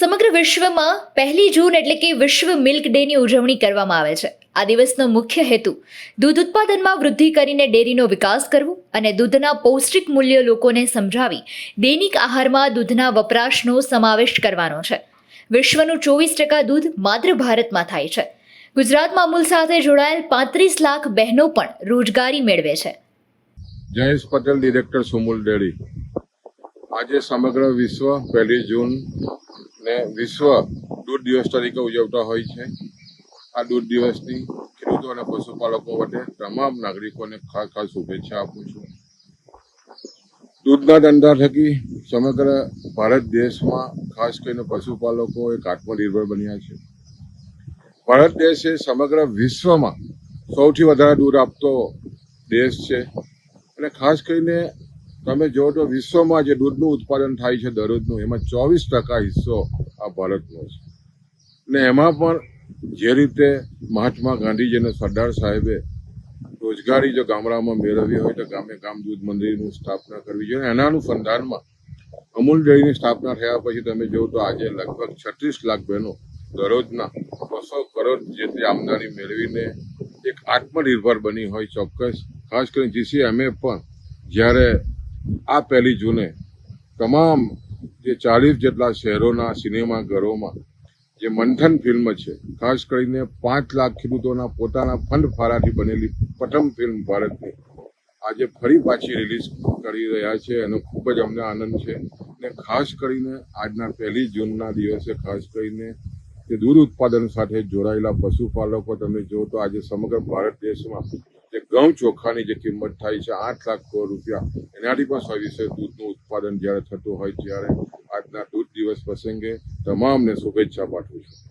સમગ્ર વિશ્વમાં પહેલી જૂન એટલે કે વિશ્વ મિલ્ક ડેની ઉજવણી કરવામાં આવે છે. આ દિવસનો મુખ્ય હેતુ, દૂધ ઉત્પાદનમાં વૃદ્ધિ કરીને ડેરીનો વિકાસ કરવો અને દૂધના પૌષ્ટિક મૂલ્ય લોકોને સમજાવી દૈનિક આહારમાં દૂધના વપરાશનો સમાવેશ કરવાનો છે. વિશ્વનું ચોવીસ ટકા દૂધ માત્ર ભારતમાં થાય છે. ગુજરાતમાં અમૂલ સાથે જોડાયેલ પાંત્રીસ લાખ બહેનો પણ રોજગારી મેળવે છે. Jayesh Patel, director Sumul dairy. આજે સમગ્ર વિશ્વ પહેલી જૂન ને વિશ્વ દૂધ દિવસ તરીકે ઉજવતા હોય છે. આ દૂધ દિવસની ખેડૂતો અને પશુપાલકો માટે તમામ નાગરિકોને ખાસ ખાસ શુભેચ્છા આપું છું. દૂધના ધંધા થકી સમગ્ર ભારત દેશમાં ખાસ કરીને પશુપાલકો એક આત્મનિર્ભર બન્યા છે. ભારત દેશ એ સમગ્ર વિશ્વમાં સૌથી વધારે દૂધ આપતો દેશ છે. અને ખાસ કરીને તમે જો તો વિશ્વમાં જે દૂધનું ઉત્પાદન થાય છે દરરોજનું, એમાં ચોવીસ ટકા હિસ્સો આ ભારતનો છે. ને એમાં પણ જે રીતે મહાત્મા ગાંધીજી અને સરદાર સાહેબે રોજગારી જો ગામડામાં મેળવવી હોય તો ગામે ગામ દૂધ મંદિરની સ્થાપના કરવી જોઈએ. એના અનુસંધાનમાં અમૂલ ડેરીની સ્થાપના થયા પછી તમે જો તો આજે લગભગ છત્રીસ લાખ બહેનો દરરોજના બસો કરોડ જેટલી આમદાની મેળવીને એક આત્મનિર્ભર બની હોય ચોક્કસ. ખાસ કરીને જીસીએમએ પણ જ્યારે આ પહેલી જૂને તમામ જે ચાલીસ જેટલા શહેરોના સિનેમા ઘરોમાં જે મંથન ફિલ્મ છે, ખાસ કરીને પાંચ લાખ ખેડૂતોના પોતાના ફંડ ફાળાથી બનેલી પ્રથમ ફિલ્મ ભારતની, આજે ફરી પાછી રિલીઝ કરી રહ્યા છે એનો ખૂબ જ અમને આનંદ છે. ને ખાસ કરીને આજના પહેલી જૂનના દિવસે ખાસ કરીને જે દૂધ ઉત્પાદન સાથે જોડાયેલા પશુપાલકો, તમે જો તો આજે સમગ્ર ભારત દેશમાં જે ઘઉં ચોખાની જે કિંમત થાય છે, આઠ લાખ કરોડ રૂપિયા. એનાથી પણ સવિશેષ દૂધનું ઉત્પાદન જ્યારે થતું હોય ત્યારે આજના દૂધ દિવસ પ્રસંગે તમામને શુભેચ્છા પાઠવું છું.